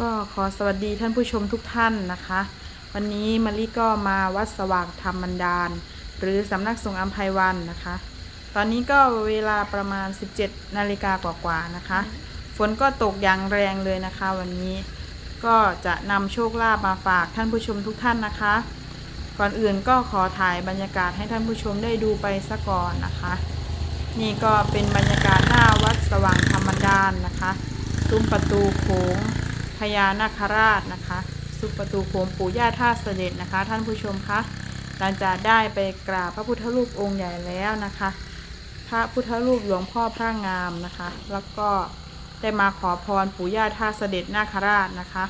ก็ขอสวัสดีท่านผู้ชมทุกท่านนะคะ วันนี้มะลิก็มาวัดสว่างธรรมบันดาล หรือสำนักสงฆ์อัมไพวันนะคะ ตอนนี้ก็เวลาประมาณ 17นาฬิกากว่าๆนะคะ ฝนก็ตกอย่างแรงเลยนะคะ วันนี้ก็จะนำโชคลาภมาฝากท่านผู้ชมทุกท่านนะคะ ก่อนอื่นก็ขอถ่ายบรรยากาศให้ท่านผู้ชมได้ดูไปซะก่อนนะคะ นี่ก็เป็นบรรยากาศหน้าวัดสว่างธรรมดานนะคะ ซุ้มประตูโขง ญานาคราชนะคะซุ้มประตูโขงปู่ย่าท่าเสด็จนะคะ ท่านผู้ชมคะหลังจากได้ไปกราบพระพุทธรูปองค์ใหญ่แล้วนะคะ พระพุทธรูปหลวงพ่อพระงามนะคะ แล้วก็ได้มาขอพรปู่ย่าท่าเสด็จนาคราชนะคะ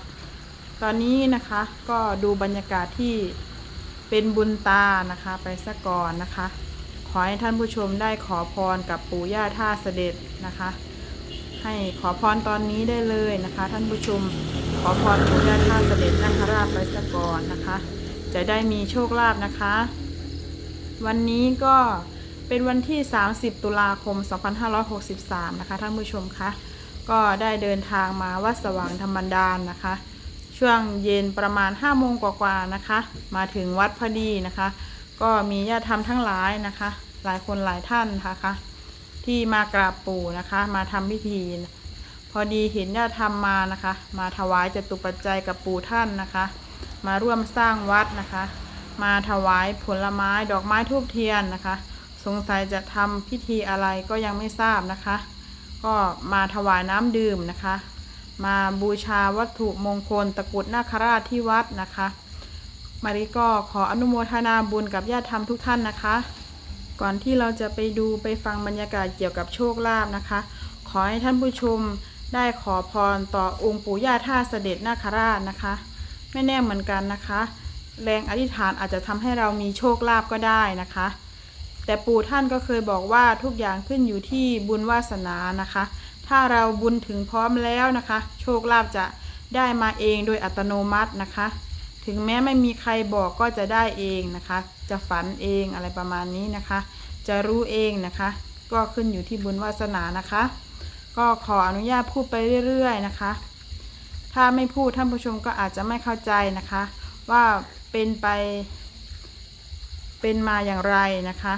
ตอนนี้นะคะก็ดูบรรยากาศที่เป็นบุญตานะคะไปซะก่อนนะคะ ขอให้ท่านผู้ชมได้ขอพรกับปู่ย่าท่าเสด็จนะคะ ให้ขอพรตอนนี้ได้เลยนะคะ ท่านผู้ชมขอพรปู่ย่าท่าเสด็จนาคราชไปซะก่อนนะคะ จะได้มีโชคลาภนะคะ วันนี้ก็เป็นวันที่ 30 ตุลาคม 2563 นะคะ ท่านผู้ชมคะก็ได้เดินทางมาวัดสว่างธรรมดานนะคะ ช่วงเย็นประมาณ 5 โมงกว่าๆนะคะ มาถึงวัดพอดีนะคะ ก็มีญาติธรรมทั้งหลายนะคะ หลายคนหลายท่านนะคะ ที่มากราบปู่นะคะ มาทำพิธีพอดีเห็นญาติธรรมานะคะ มาถวายจตุปัจจัยกับปู่ท่านนะคะ มาร่วมสร้างวัดนะคะ มาถวายผลไม้ดอกไม้ทูบเทียนนะคะ สงสัยจะทำพิธีอะไรก็ยังไม่ทราบนะคะ ก็มาถวายน้ำดื่มนะคะ มาบูชาวัตถุมงคลตะกุดนาคราชที่วัดนะคะมาริก็ขออนุโมทนาบุญกับญาติธรรมทุกท่านนะคะ ก่อนที่เราจะไปดูไปฟังบรรยากาศเกี่ยวกับโชคลาภนะคะ ขอให้ท่านผู้ชมได้ขอพรต่อองค์ปู่ย่าท่าเสด็จนาคราชนะคะ ไม่แน่เหมือนกันนะคะ แรงอธิษฐานอาจจะทำให้เรามีโชคลาภก็ได้นะคะ แต่ปู่ท่านก็เคยบอกว่าทุกอย่างขึ้นอยู่ที่บุญวาสนานะคะ ถ้าเราบุญถึงพร้อมแล้วนะคะ โชคลาภจะได้มาเองโดยอัตโนมัตินะคะ ถึงแม้ไม่มีใครบอกก็จะได้เองนะคะ จะฝันเองอะไรประมาณนี้นะคะ จะรู้เองนะคะ ก็ขึ้นอยู่ที่บุญวาสนานะคะ ก็ขออนุญาตพูดไปเรื่อยๆนะคะ ถ้าไม่พูดท่านผู้ชมก็อาจจะไม่เข้าใจนะคะ ว่าเป็นไป เป็นมาอย่างไรนะคะ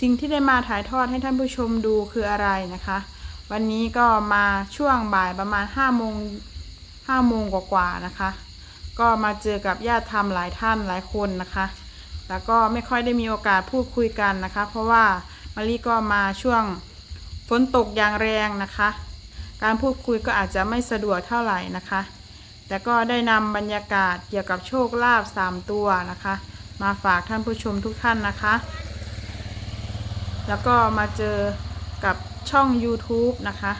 สิ่งที่ได้มาถ่ายทอดให้ท่านผู้ชมดูคืออะไรนะคะ วันนี้ก็มาช่วงบ่ายประมาณ5โมง5โมงกว่าๆนะคะ ก็มาเจอกับญาติธรรมหลายท่านหลายคนนะคะ แล้วก็ไม่ค่อยได้มีโอกาสพูดคุยกันนะคะ เพราะว่ามารีก็มาช่วงฝนตกอย่างแรงนะคะ การพูดคุยก็อาจจะไม่สะดวกเท่าไหร่นะคะ แต่ก็ได้นำบรรยากาศเกี่ยวกับโชคลาภสามตัวนะคะ มาฝากท่านผู้ชมทุกท่านนะคะ แล้วก็มาเจอกับช่อง YouTube นะคะ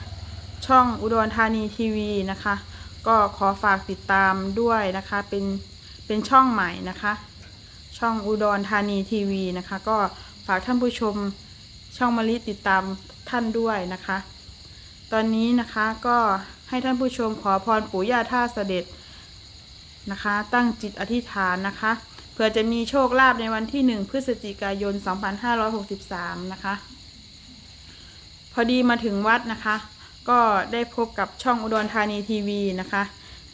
ช่องอุดรธานีทีวีนะคะ ก็ขอฝากติดตามด้วยนะคะ เป็นเป็นช่องใหม่นะคะ ช่องอุดรธานีทีวีนะคะ ก็ฝากท่านผู้ชมช่องมะลิติดตามท่านด้วยนะคะ ตอนนี้นะคะก็ให้ท่านผู้ชมขอพรปู่ย่าท่าเสด็จนะคะ ตั้งจิตอธิษฐานนะคะเพื่อจะมีโชคลาภในวันที่ 1 พฤศจิกายน 2563 นะคะ พอดีมาถึงวัดนะคะ ก็ได้พบกับช่องอุดรธานีทีวีนะคะ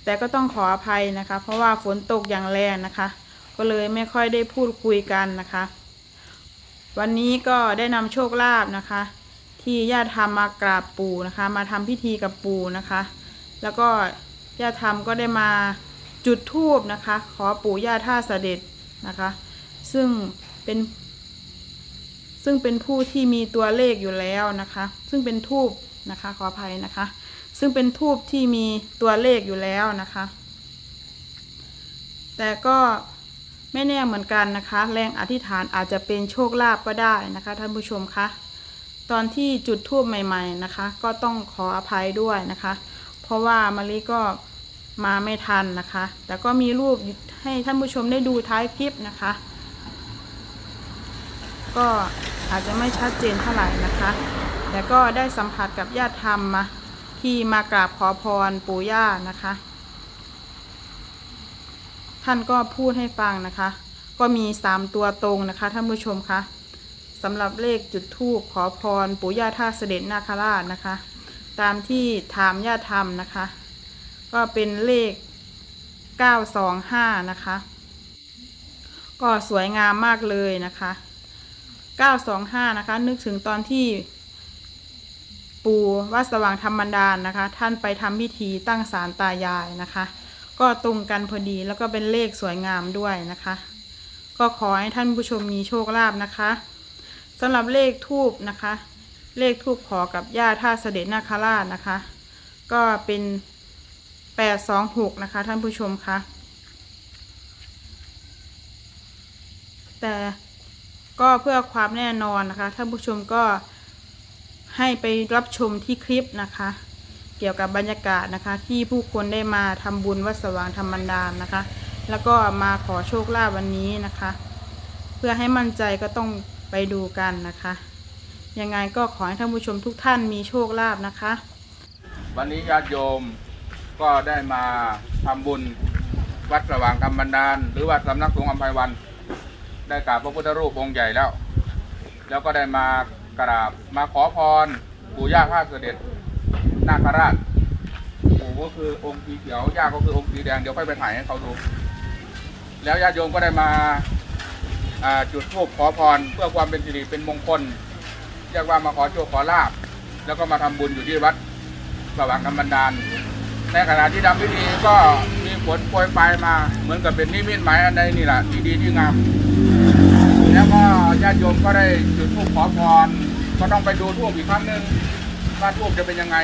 แต่ก็ต้องขออภัยนะคะ เพราะว่าฝนตกอย่างแรงนะคะ ก็เลยไม่ค่อยได้พูดคุยกันนะคะ วันนี้ก็ได้นำโชคลาภนะคะ ที่ญาติธรรมมากราบปู่นะคะ มาทำพิธีกับปู่นะคะ แล้วก็ญาติธรรมก็ได้มาจุดธูปนะคะ ขอปู่ย่าท่าเสด็จนะคะ ซึ่งเป็น ซึ่งเป็นผู้ที่มีตัวเลขอยู่แล้วนะคะ ซึ่งเป็นทูบ นะคะ ขออภัยนะคะ ซึ่งเป็นทูบที่มีตัวเลขอยู่แล้วนะคะ แต่ก็ไม่แน่เหมือนกันนะคะ แรงอธิษฐานอาจจะเป็นโชคลาภก็ได้นะคะท่านผู้ชมคะตอนที่จุดทูบใหม่ๆนะคะ ก็ต้องขออภัยด้วยนะคะ เพราะว่ามะลิก็มาไม่ทันนะคะ แต่ก็มีรูปให้ท่านผู้ชมได้ดูท้ายคลิปนะคะ ก็อาจจะไม่ชัดเจนเท่าไหร่นะคะ แต่ก็ได้สัมผัสกับญาติธรรมมาที่มากราบขอพรปู่ย่านะคะ ท่านก็พูดให้ฟังนะคะ ก็มีสามตัวตรงนะคะท่านผู้ชมคะสำหรับเลขจุดทูบขอพรปู่ย่าท่าเสด็จนาคราชนะคะ ตามที่ถามญาติธรรมนะคะ ก็เป็นเลข 925 นะคะ ก็สวยงามมากเลยนะคะ 925 นะคะ นึกถึงตอนที่ ปู่วัดสว่างธรรมดานนะคะ ท่านไปทำพิธีตั้งศาลตายายนะคะ ก็ตรงกันพอดีแล้วก็เป็นเลขสวยงามด้วยนะคะ ก็ขอให้ท่านผู้ชมมีโชคลาภนะคะสำหรับเลขทูบนะคะ เลขทูบขอกับย่าท่าเสด็จนาคราชนะคะ ก็เป็น826นะคะ ท่านผู้ชมคะแต่ก็เพื่อความแน่นอนนะคะ ท่านผู้ชมก็ ให้ไปรับชมที่คลิปนะคะ เกี่ยวกับบรรยากาศนะคะ ที่ผู้คนได้มาทำบุญวัดสว่างธรรมดานนะคะ แล้วก็มาขอโชคลาภวันนี้นะคะ เพื่อให้มั่นใจก็ต้องไปดูกันนะคะยังไงก็ขอให้ท่านผู้ชมทุกท่านมีโชคลาภนะคะ วันนี้ญาติโยมก็ได้มาทำบุญวัดสว่างธรรมบันดาล หรือว่าสำนักสงฆ์อัมภัยวัน ได้กราบพระพุทธรูปองค์ใหญ่แล้ว แล้วก็ได้มา กราบมาขอพรปู่ย่าข้าเสด็จนาคราชปู่ก็คือองค์สีเขียวย่าก็คือองค์สีแดงเดี๋ยวค่อยไปถ่ายให้เขาดู แล้วญาติโยมก็ได้มาจุดธูปขอพรเพื่อความเป็นสิริเป็นมงคลเรียกว่ามาขอโชคขอลาบแล้วก็มาทำบุญอยู่ที่วัดสว่างธรรมบันดาลในขณะที่ทำพิธีก็มีฝนโปรยปลายมา เหมือนกับเป็นนิมิตหมายอันใดนี่แหละที่ดีที่งามแล้วก็ญาติโยมก็ได้จุดธูปขอพร ก็ต้องไปดูธูปอีกครั้งหนึ่งว่าธูปจะเป็นยังไง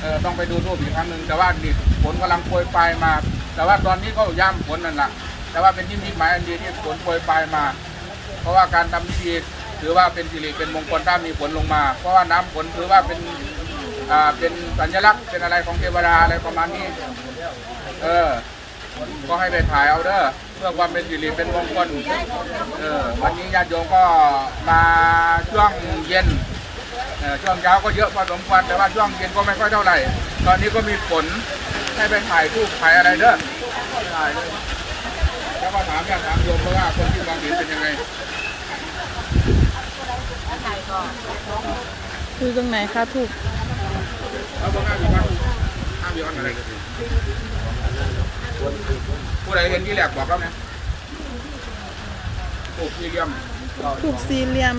เออต้องไปดูธูปอีกครั้งหนึ่งแต่ว่านี่ฝนกำลังโปรยปลายมา แต่ว่าตอนนี้ก็ย่ำฝนนั่นแหละแต่ว่าเป็นนิมิตหมายอันดีที่ฝนโปรยปลายมา เพราะว่าการทำพิธีถือว่าเป็นสิริเป็นมงคลถ้ามีฝนลงมา เพราะว่าน้ำฝนถือว่าเป็นอ่าเป็นสัญลักษณ์เป็นอะไรของเทวดาอะไรประมาณนี้ เออ ก็ให้ไปถ่ายเอาเด้อ เพื่อความเป็นสิริเป็นมงคลเออวันนี้ญาติโยมก็มาช่วงเย็นเออช่วงเช้าก็เยอะพอสมควรแต่ว่าช่วงเย็นก็ไม่ค่อยเท่าไหร่ ตอนนี้ก็มีฝนให้ไปถ่ายรูปถ่ายอะไรเด้อถ่ายเลยแล้วก็ถามญาติถามโยมเพราะว่าคนที่มองเห็นเป็นยังไงคือตรงไหนคะถูกเอาบ้างห้ามอยู่บ้าง ห้ามอยู่บ้างอะไรผู้ใดเห็นที่แหลกบอกแล้วนะปลูกสี่เหลี่ยมถูกสี่เหลี่ยม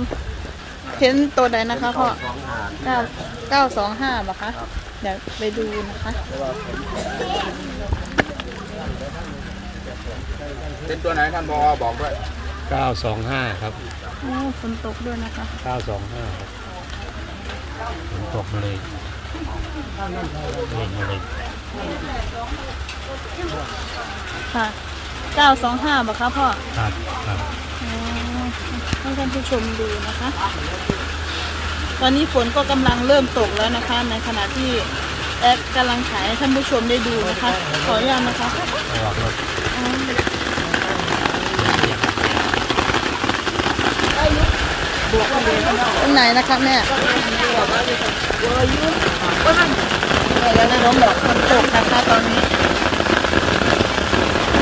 เห็นตัวใดนะคะพ่อเก้าเก้าสองห้าบคะเดี๋ยวไปดูนะคะเป็นตัวไหนท่านบอบอกด้วย925ครับโอ้ฝนตกด้วยนะคะ925ครับฝนตกมาเลยเล่นมาเลย ค่ะเก้าสองห้าบคะพ่อครับครับอ๋อให้ท่านผู้ชมดูนะคะ ตอนนี้ฝนก็กำลังเริ่มตกแล้วนะคะ ในขณะที่แอดกำลังถ่ายให้ท่านผู้ชมได้ดูนะคะ ขออนุญาตนะคะระวังรถ อ๋อต รงไหนนะคะแม่แล้วนะน้องบอกฝนตกนะคะตอนนี้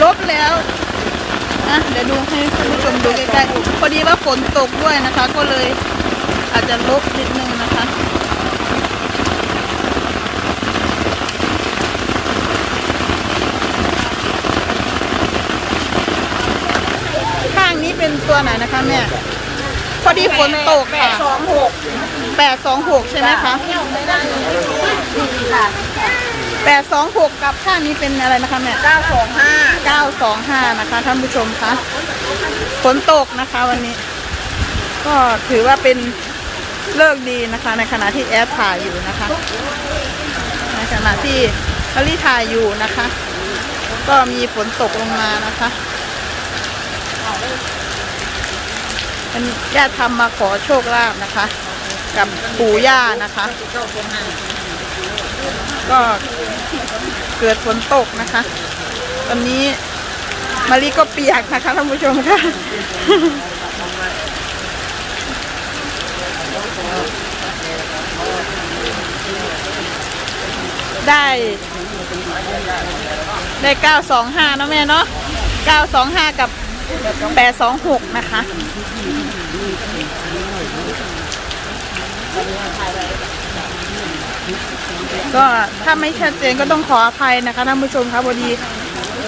ลบแล้วอะเดี๋ยวดูให้ท่านผู้ชมดูใกล้ๆพอดีว่าฝนตกด้วยนะคะ ก็เลยอาจจะลบนิดนึงนะคะข้างนี้เป็นตัวไหนนะคะแม่ พอดีฝนตกค่ะสองหกแปดสองหกใช่ไหมคะแปดสองหกกับข้างนี้เป็นอะไรนะคะแม่เก้าสองห้าเก้าสองห้านะคะท่านผู้ชมคะฝนตกนะคะวันนี้ ก็ถือว่าเป็นเลิกษ์ดีนะคะ ในขณะที่แอดถ่ายอยู่นะคะ ในขณะที่อลี่ถ่ายอยู่นะคะ ก็มีฝนตกลงมานะคะ อันญาติทำมาขอโชคลาภนะคะ กับปู่ย่านะคะ ก็เกิดฝนตกนะคะ ตอนนี้มารีก็เปียกนะคะท่านผู้ชมค่ะได้ได้เก้าสองห้านะแม่เนาะเก้าสองห้ากับ แปดสองหกนะคะ ก็ถ้าไม่ชัดเจนก็ต้องขออภัยนะคะท่านผู้ชมคะพอดี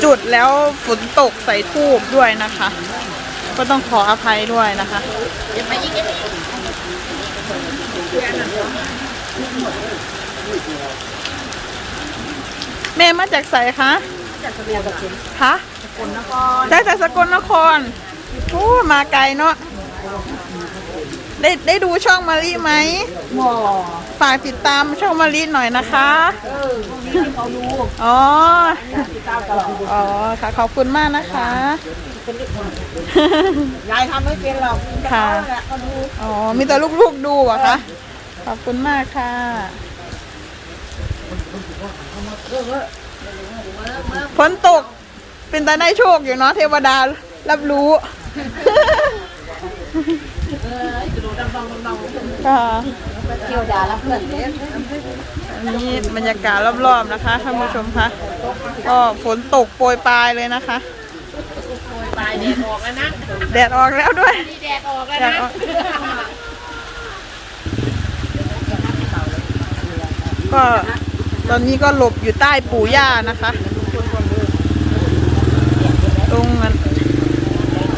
จุดแล้วฝนตกใส่ทูบด้วยนะคะ ก็ต้องขออภัยด้วยนะคะแม่มาจากไสคะ คะได้จากสกลนครโอ้มาไกลเนาะได้ได้ดูช่องมารีไหมฝากติดตามช่องมารีหน่อยนะคะอ๋ออ๋อค่ะขอบคุณมากนะคะยายทำไม่เป็นหรอกค่ะแหละก็ดูอ๋อมีแต่ลูกๆดูเหรอะคะขอบคุณมากค่ะ ฝนตกเป็นตาได้โชคอยู่เนาะเทวดารับรู้ค่ะเที่ยวดาแล้วเพื่อนเด็กอันนี้บรรยากาศรอบๆนะคะท่านผู้ชมคะก็ฝนตกโปรยปลายเลยนะคะปลายแดดออกแล้วนะแดดออกแล้วด้วยนี่แดดออกแล้วแดดนะออกก็ ตอนนี้ก็หลบอยู่ใต้ปู่ย่านะคะ ตรงนั้น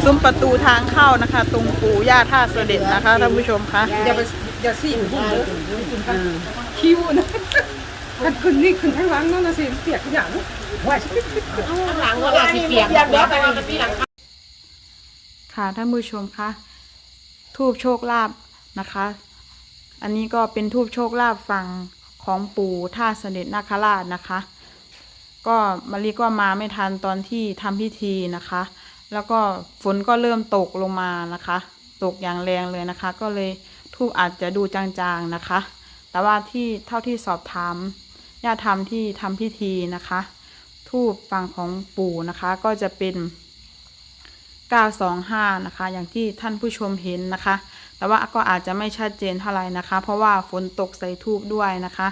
ซุ้มประตูทางเข้านะคะ ตรงปู่ย่าท่าเสด็จนะคะท่านผู้ชมคะอย่าไปอย่าสี่หุ่นเลยคิวนะถ้าขึ้นนี่ขึ้นข้างหลังนั่นนะสิเปียกทุกอย่างว่าข้างหลังว่าอาจจะเปียกแบบนี้แต่ว่ามันมีหลังค่ะท่านผู้ชมคะทูบโชคลาภนะคะ อันนี้ก็เป็นทูบโชคลาภฝั่ง ของปู่ท่าเสด็จนาคราชนะคะ ก็มารีก็มาไม่ทันตอนที่ทำพิธีนะคะ แล้วก็ฝนก็เริ่มตกลงมานะคะ ตกอย่างแรงเลยนะคะ ก็เลยทูบอาจจะดูจางๆนะคะ แต่ว่าที่เท่าที่สอบถามญาติธรรมที่ทำพิธีนะคะ ทูบฝั่งของปู่นะคะก็จะเป็น 925 นะคะ อย่างที่ท่านผู้ชมเห็นนะคะ แต่ว่าก็อาจจะไม่ชัดเจนเท่าไหร่นะคะ เพราะว่าฝนตกใส่ทูบด้วยนะคะ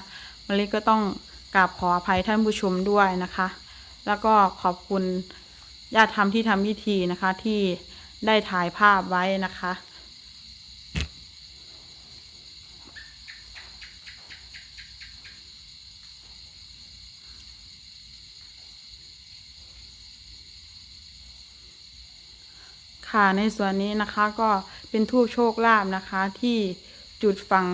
มะลิก็ต้องกราบขออภัยท่านผู้ชมด้วยนะคะ แล้วก็ขอบคุณญาติธรรมที่ทำพิธีนะคะที่ได้ถ่ายภาพไว้นะคะ ค่ะ ในส่วนนี้นะคะก็เป็นทูบโชคลาภนะคะ ที่จุดฝั่ง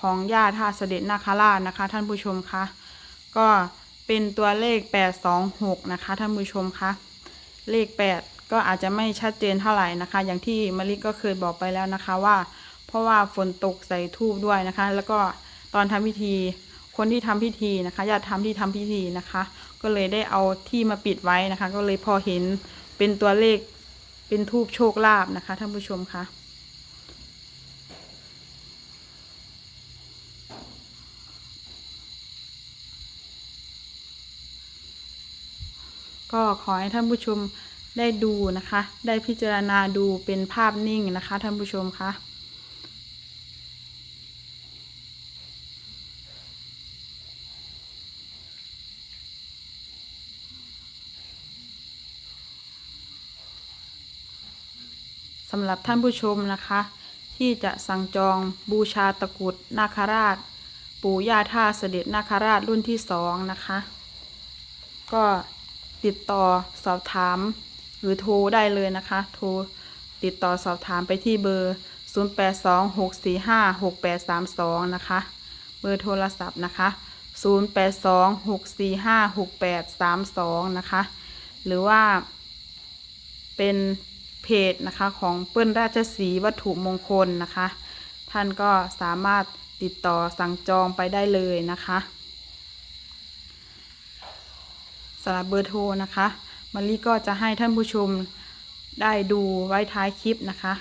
ของญาติท่าเสด็จนาคราชนะคะ ท่านผู้ชมคะก็เป็นตัวเลข 826 นะคะ ท่านผู้ชมคะเลข 8 ก็อาจจะไม่ชัดเจนเท่าไหร่นะคะ อย่างที่มะลิก็เคยบอกไปแล้วนะคะว่า เพราะว่าฝนตกใส่ทูบด้วยนะคะ แล้วก็ตอนทำพิธีคนที่ทำพิธีนะคะญาติทำที่ทำพิธีนะคะ ก็เลยได้เอาที่มาปิดไว้นะคะ ก็เลยพอเห็นเป็นตัวเลข เป็นทูบโชคลาภนะคะท่านผู้ชมคะก็ขอให้ท่านผู้ชมได้ดูนะคะ ได้พิจารณาดูเป็นภาพนิ่งนะคะท่านผู้ชมคะ สำหรับท่านผู้ชมนะคะ ที่จะสั่งจองบูชาตะกุดนาคราช ปู่ย่าท่าเสด็จนาคราชรุ่นที่สองนะคะ ก็ติดต่อสอบถาม หรือโทรได้เลยนะคะ โทรติดต่อสอบถามไปที่เบอร์ 0826456832 นะคะ เบอร์โทรศัพท์นะคะ 0826456832 นะคะ หรือว่าเป็น เพจนะคะของเปิ้ลราชสีวัตถุมงคลนะคะ ท่านก็สามารถติดต่อสั่งจองไปได้เลยนะคะสำหรับเบอร์โทรนะคะมารีก็จะให้ท่านผู้ชมได้ดูไว้ท้ายคลิปนะคะ